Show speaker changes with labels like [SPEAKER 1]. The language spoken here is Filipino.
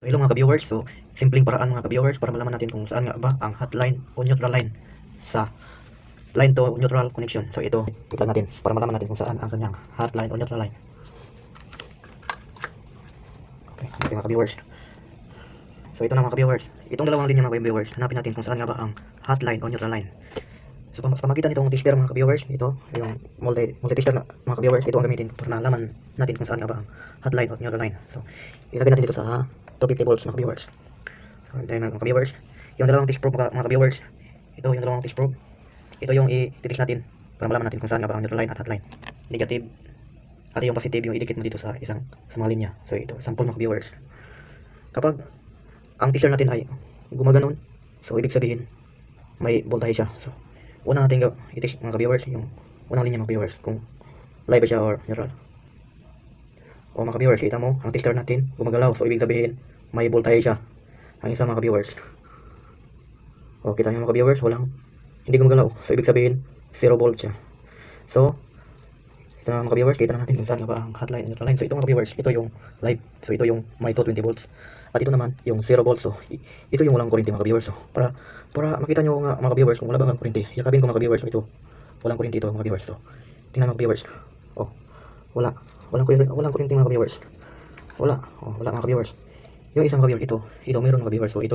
[SPEAKER 1] So, hello mga ka-viewers. So, simpleng paraan mga ka-viewers para malaman natin kung saan nga ba ang hotline o neutral line sa line to neutral connection. So, ito, i-plug natin para malaman natin kung saan ang kanyang hotline o neutral line. Okay, okay mga ka-viewers. So, ito na mga ka-viewers. Itong dalawang linya mga ka-viewers, hanapin natin kung saan nga ba ang hotline o neutral line. So, pam- pamagitan nitong tester mga ka-viewers, ito, yung multi, multi-tester na mga ka-viewers, ito ang gamitin para nalaman natin kung saan nga ba ang hotline o neutral line. So, ilagay natin dito sa 250 volts mga ka-viewers. So, tayo mga ka-viewers. Yung dalawang test probe mga, mga ka-viewers, ito yung dalawang test probe. Ito yung i-test natin para malaman natin kung saan nga ba ang neutral line at hotline. Negative at yung positive yung idikit mo dito sa isang sa mga linya. So, ito, sample mga ka-viewers. Kapag ang tester natin ay gumaganon, so ibig sabihin may voltage siya. So, una natin i-test mga ka-viewers yung unang linya mga ka-viewers kung live siya or neutral. O mga ka-viewers, kita mo, ang tester natin gumagalaw. So, ibig sabihin, may voltage siya. Ang isa mga ka-viewers. O, kita nyo mga ka-viewers, walang, hindi gumagalaw. So, ibig sabihin, 0 volt siya. So, ito mga ka-viewers, kita na natin kung saan ba ang hotline and line. So, ito mga ka-viewers, ito yung live. So, ito yung may 220 volts. At ito naman, yung 0 volts. So, ito yung walang kuryente mga ka-viewers. So, para, para makita nyo nga mga ka-viewers kung wala bang kuryente. Yakabin ko mga ka-viewers, ito, walang kuryente ito mga ka-viewers. So, tingnan mga ka-viewers. Oh, wala. Walang kuryente, walang kuryente mga ka-viewers. Wala. Oh, wala mga ka-viewers. Yung isang ka-viewers ito, ito mayroon mga ka-viewers. So ito